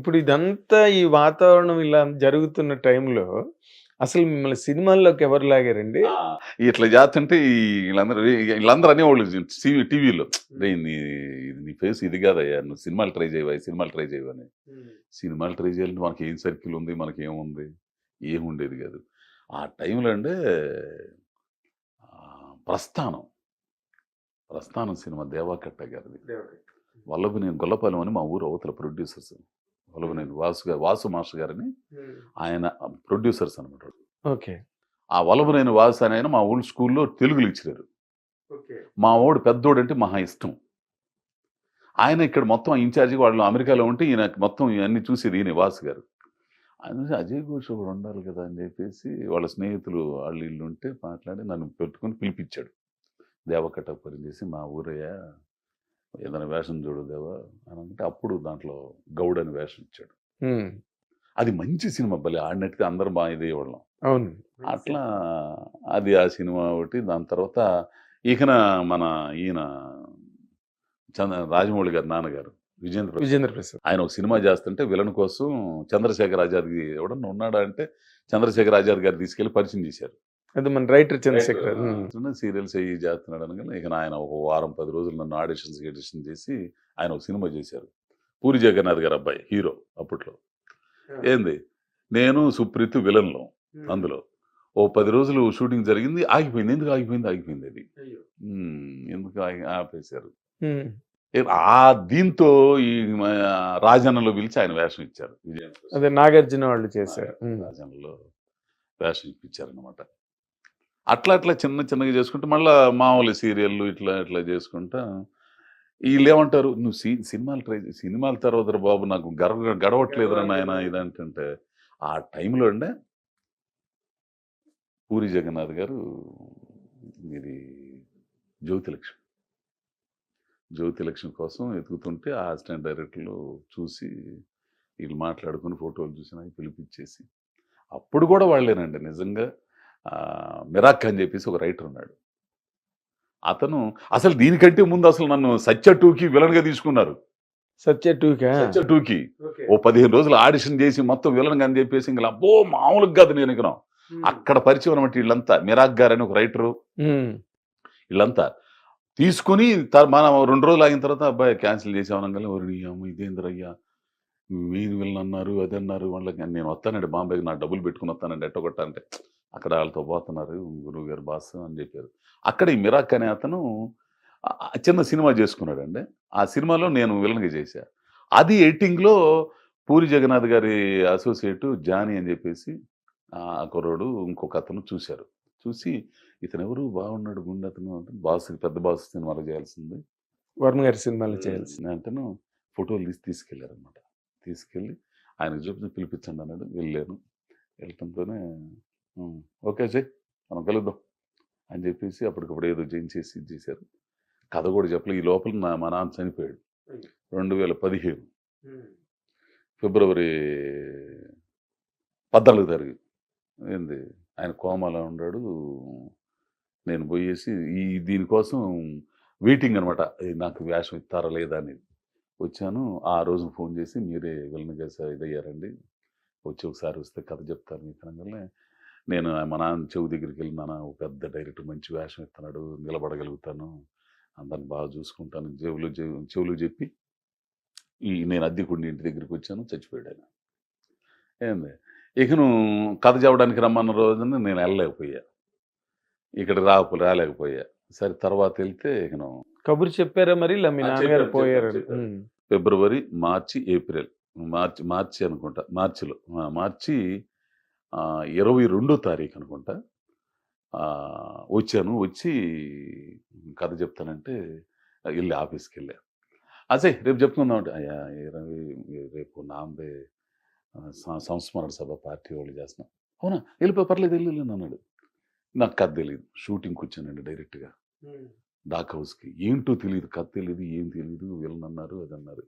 ఇప్పుడు ఇదంతా ఈ వాతావరణం ఇలా జరుగుతున్న టైంలో అసలు మిమ్మల్ని సినిమాల్లోకి ఎవరు లాగారండి? ఇట్లా చేస్తుంటే ఈ వీళ్ళందరూ వీళ్ళందరూ అనేవాళ్ళు టీవీ టీవీలో. నీ ఇది నీ ఫేస్ ఇది కాదయ్యా నువ్వు సినిమాలు ట్రై చేయవా సినిమాలు ట్రై చేయవని సినిమాలు ట్రై చేయాలంటే మనకి ఏం సర్కిల్ ఉంది మనకి ఏముంది ఏం ఉండేది కాదు. ఆ టైంలో అంటే ప్రస్థానం. ప్రస్థానం సినిమా దేవాకట్ట గారిది. వల్లభనేని గొల్లపాలెం అని మా ఊరు అవతల ప్రొడ్యూసర్స్ వల్లభనేని వాసు గారు వాసు మాస్టర్ గారని. ఆయన ప్రొడ్యూసర్స్ అనమాట ఓకే. ఆ వల్లభనేని వాసు అని ఆయన మా ఊళ్ళో స్కూల్లో తెలుగు లెక్చరర్ మా వాడు పెద్దోడు అంటే మహా ఇష్టం. ఆయన ఇక్కడ మొత్తం ఇన్ఛార్జి వాళ్ళు అమెరికాలో ఉంటే ఈయన మొత్తం ఇవన్నీ చూసేది ఈయన వాసు గారు. ఆయన చూసి అజయ్ ఘోష్ కూడా ఉండాలి కదా అని చెప్పేసి వాళ్ళ స్నేహితులు వాళ్ళు ఇల్లు ఉంటే మాట్లాడి నన్ను పెట్టుకొని పిలిపించాడు. దేవకట్ట పని చేసి మా ఊరయ్య ఏదైనా వేషం చూడు దేవా అని అంటే అప్పుడు దాంట్లో గౌడ్ అని వేషం ఇచ్చాడు. అది మంచి సినిమా భలే ఆడినట్టుగా అందరూ బాగా ఇదేవాళ్ళం అవును అట్లా అది ఆ సినిమా ఒకటి దాని తర్వాత ఈయన మన ఈయన చంద్ర రాజమౌళి గారు నాన్నగారు విజేంద్ర. విజేంద్ర ప్రసాద్. ఆయన ఒక సినిమా చేస్తుంటే విలన్ కోసం చంద్రశేఖర్ ఆజాద్కి ఎవడన్నా ఉన్నాడా అంటే చంద్రశేఖర్ ఆజాద్ గారు తీసుకెళ్ళి పరిచయం చేశారు. అది మన రైటర్ చంద్రశేఖర్ సీరియల్స్ అయ్యి చేస్తున్నాడు అనగా ఇక ఆయన ఒక వారం పది రోజులు నన్ను ఆడిషన్స్ ఎడిషన్ చేసి ఆయన ఒక సినిమా చేశారు. పూరి జగన్నాథ్ గారు అబ్బాయి హీరో అప్పట్లో. ఏంది? నేను సుప్రీత్ విలన్లో అందులో. ఓ పది రోజులు షూటింగ్ జరిగింది ఆగిపోయింది. ఎందుకు ఆగిపోయింది? ఆగిపోయింది అది. ఎందుకు ఆపేశారు? ఆ దీంతో ఈ రాజన్నలో పిలిచి ఆయన వేషం ఇచ్చారు విజయం అదే నాగార్జున వాళ్ళు చేశారు. రాజన్నలో వేషం ఇప్పించారు అనమాట అట్లా అట్లా చిన్న చిన్నగా చేసుకుంటూ మళ్ళా మామూలు సీరియళ్ళు ఇట్లా ఇట్లా చేసుకుంటా. వీళ్ళు ఏమంటారు నువ్వు సి సినిమాలు ట్రై సినిమాల తర్వాత బాబు నాకు గర్వ గడవట్లేదురా నాయన ఇదంటుంటే ఆ టైంలో అండే పూరి జగన్నాథ్ గారు ఇది జ్యోతిలక్ష్మి. జ్యోతిలక్ష్మి కోసం ఎతుకుతుంటే ఆ అసిస్టెంట్ డైరెక్టర్లు చూసి వీళ్ళు మాట్లాడుకుని ఫోటోలు చూసి నాకు పిలిపించేసి అప్పుడు కూడా వాళ్ళేనండి నిజంగా మిరాక్ అని చెప్పేసి ఒక రైటర్ ఉన్నాడు. అతను అసలు దీనికంటే ముందు అసలు నన్ను సత్య టూకి విలన్గా తీసుకున్నారు. సత్య టూకా? సత్య టూకి. ఓ పదిహేను రోజులు ఆడిషన్ చేసి మొత్తం విలన్గా అని చెప్పేసి ఇంకా అబ్బో మామూలుగా కాదు నేను ఇక్కడ అక్కడ పరిచయం అనమాట వీళ్ళంతా. మిరాక్ గారు అని ఒక రైటరు. వీళ్ళంతా తీసుకుని మనం రెండు రోజులు ఆగిన తర్వాత అబ్బాయి క్యాన్సిల్ చేసామనగానే ఒరి అమ్మ ఇదేంద్రయ్యా? మీరు వీళ్ళని అన్నారు అది అన్నారు వాళ్ళకి నేను వస్తానండి బాంబేకి నా డబ్బులు పెట్టుకుని వస్తానండి ఎట్టగొట్ట అంటే. అక్కడ వాళ్ళతో పోతున్నారు గురువు గారు బాస్ అని చెప్పారు. అక్కడ ఈ మిరాక్ అనే అతను చిన్న సినిమా చేసుకున్నాడండి. ఆ సినిమాలో నేను విలన్గా చేశా. అది ఎడిటింగ్లో పూరి జగన్నాథ్ గారి అసోసియేట్ జానీ అని చెప్పేసి ఆ కుర్రోడు ఇంకొక అతను చూశారు. చూసి ఇతను ఎవరు బాగున్నాడు గుండె అతను అంటే బాస్ పెద్ద బాస్ సినిమాలో చేయాల్సింది. వర్మ గారి సినిమాలో చేయాల్సి అంటేను ఫోటోలు తీసి తీసుకెళ్ళారనమాట తీసుకెళ్ళి ఆయనకు చూపించి పిలిపించండి అన్నాడు. వెళ్ళాను. వెళ్ళటంతోనే "ఉమ్, ఓకే అజయ్ మనం కలుద్దాం. అని చెప్పేసి అప్పటికప్పుడు ఏదో చేసి ఇది చేశారు. కథ కూడా చెప్పలే. ఈ లోపల నా మా నాన్న చనిపోయాడు. రెండు వేల పదిహేను ఫిబ్రవరి పద్నాలుగు తారీఖు. ఏంది? ఆయన కోమాలో ఉన్నాడు. నేను పోయేసి ఈ దీనికోసం వెయిటింగ్ అనమాట నాకు వేషం ఇస్తారా లేదా అనేది. వచ్చాను. ఆ రోజు ఫోన్ చేసి మీరే స- ఇదయ్యారండి. వచ్చి ఒకసారి వస్తే కథ చెప్తారు మీకు అనగానే నేను మా నాన్న చెవు దగ్గరికి వెళ్ళి నాన్న ఒక పెద్ద డైరెక్టర్ మంచి వేషం ఇస్తున్నాడు నిలబడగలుగుతాను. అందరిని బాగా చూసుకుంటాను. చెవులు చెవు- చెవులు చెప్పి ఈ నేను అద్దెకుండి ఇంటి దగ్గరికి వచ్చాను చచ్చిపోయాడు ఆయన. ఏంది? ఇకను కథ చెప్పడానికి రమ్మన్న రోజున నేను వెళ్ళలేకపోయా. ఇక్కడ రాపు రాలేకపోయా. సరే తర్వాత వెళ్తే ఇకను కబురు చెప్పారా మరి? పోయారు ఫిబ్రవరి మార్చి ఏప్రిల్. మార్చి మార్చి అనుకుంటా. మార్చిలో. మార్చి ఇరవై రెండో తారీఖు అనుకుంటా. వచ్చాను. వచ్చి కథ చెప్తానంటే వెళ్ళి ఆఫీస్కి వెళ్ళా అజయ్ రేపు చెప్పుకుందాం అయ్యా ఇరవై రేపు నాంబే సంస్మరణ సభ పార్టీ వాళ్ళు చేస్తున్నాం. అవునా? వెళ్ళిపో పర్లేదు వెళ్ళి వెళ్ళి అన్నాడు. నాకు కథ తెలియదు షూటింగ్కి వచ్చానండి డైరెక్ట్గా. డాక్ హౌస్కి. ఏంటో తెలియదు కథ తెలియదు ఏం తెలియదు వీళ్ళని అన్నారు అది అన్నారు.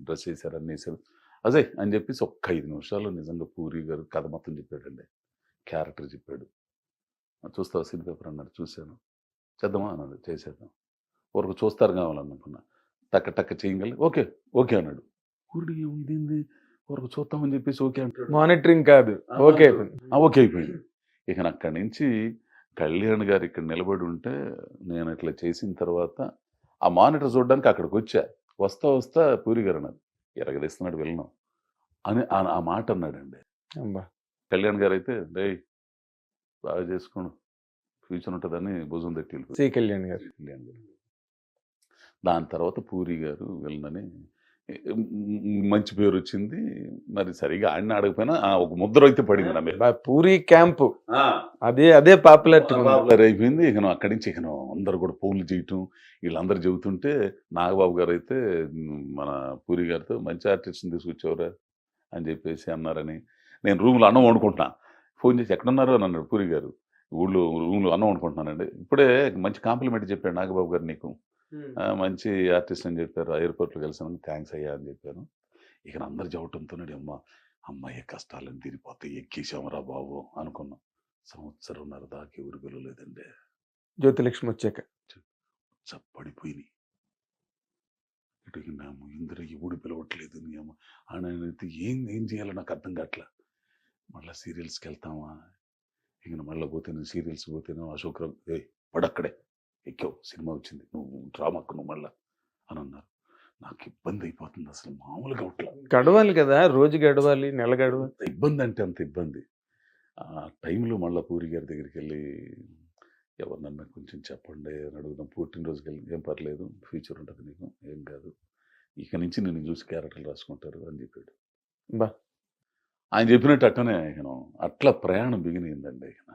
డ్రెస్ వేశారు అన్ని వేశారు. అజయ్ అని చెప్పేసి ఒక్క ఐదు నిమిషాల్లో నిజంగా పూరి గారు కథ మొత్తం చెప్పాడండి. క్యారెక్టర్ చెప్పాడు. చూస్తావా సినీ పేపర్ అన్నాడు. చూశాను. చేద్దామా? అన్నాడు. చేసేద్దాం. ఊరకు చూస్తారు కావాలనుకున్నా. టక్క టక్క చేయగలి ఓకే ఓకే అన్నాడు. ఊరి ఇదేంది? వరకు చూద్దామని చెప్పేసి ఓకే అంటాడు. మానిటరింగ్ కాదు. ఓకే ఓకే అయిపోయింది. ఇక అక్కడి నుంచి కళ్యాణ్ గారు ఇక్కడ నిలబడి ఉంటే నేను ఇట్లా చేసిన తర్వాత ఆ మానిటర్ చూడడానికి అక్కడికి వచ్చా. వస్తా వస్తా పూరి గారు అన్నారు. ఎరగదీస్తున్నాడు వెళ్ళను అని ఆ- మాట అన్నాడండి. కళ్యాణ్ గారు అయితే డే బాగా చేసుకోండు ఫ్యూచర్ ఉంటుందని భుజం తట్టి కళ్యాణ్ గారు. కళ్యాణ్ గారు. దాని తర్వాత పూరి గారు వెళ్ళనని మంచి పేరు వచ్చింది. మరి సరిగా ఆడిన ఆడకపోయినా ఒక ముద్ర అయితే పడింది నా మీద. పూరి క్యాంపు. అదే అదే పాపులారిటీ పాపులర్ అయిపోయింది. ఇక అక్కడి నుంచి ఇక అందరు కూడా ఫోన్లు చేయటం వీళ్ళందరూ చెబుతుంటే నాగబాబు గారు అయితే మన పూరి గారితో మంచి ఆర్టిస్ట్ని తీసుకొచ్చావురా? అని చెప్పేసి అన్నారని. నేను రూమ్లో అన్నం వండుకుంటున్నా. ఫోన్ చేసి ఎక్కడున్నారు? అని అన్నాడు పూరి గారు. ఊళ్ళో రూమ్లో అన్నం వండుకుంటున్నానండి. ఇప్పుడే మంచి కాంప్లిమెంట్ చెప్పాడు నాగబాబు గారు నీకు. మంచి ఆర్టిస్ట్ అని చెప్పారు. ఎయిర్పోర్ట్లో కలిసాను థ్యాంక్స్ అయ్యా అని చెప్పాను ఇక అందరు చెప్పడంతోనే అమ్మ అమ్మాయి కష్టాలను తీరిపోతే ఎక్కేసామరా బాబు అనుకున్నాం. సంవత్సరంన్నర దాకా ఎవరు పిలవలేదండి జ్యోతిలక్ష్మి వచ్చాక. చప్పడిపోయినాయి. ఇటు నాము ఇందరూ ఎవడు పిలవట్లేదు నీ అమ్మ. అని అయితే ఏం ఏం చేయాలో నాకు అర్థం కావట్లా మళ్ళీ సీరియల్స్కి వెళ్తామా? ఇక మళ్ళీ పోతేనే సీరియల్స్ పోతేనే అశోక్ రావు ఏ పడక్కడే. ఎక్కావు సినిమా వచ్చింది. నువ్వు డ్రామాకు నువ్వు మళ్ళా అని అన్నారు. నాకు ఇబ్బంది అయిపోతుంది అసలు మామూలుగా అవట్లా గడవాలి కదా రోజు గడవాలి నెల గడవాలి. ఇబ్బంది అంటే అంత ఇబ్బంది. ఆ టైంలో మళ్ళీ పూరి గారి దగ్గరికి వెళ్ళి ఎవరినన్నా కొంచెం చెప్పండి అని అడుగుదాం. పుట్టినరోజుకి వెళ్ళి ఏం పర్లేదు ఫ్యూచర్ ఉంటుంది నీకు ఏం కాదు. ఇక నుంచి నేను చూసి క్యారెక్టర్లు రాసుకుంటారు అని చెప్పాడు. బా. ఆయన చెప్పినట్టు అట్టనే ఆయన. అట్లా ప్రయాణం బిగినిందండి ఆయన.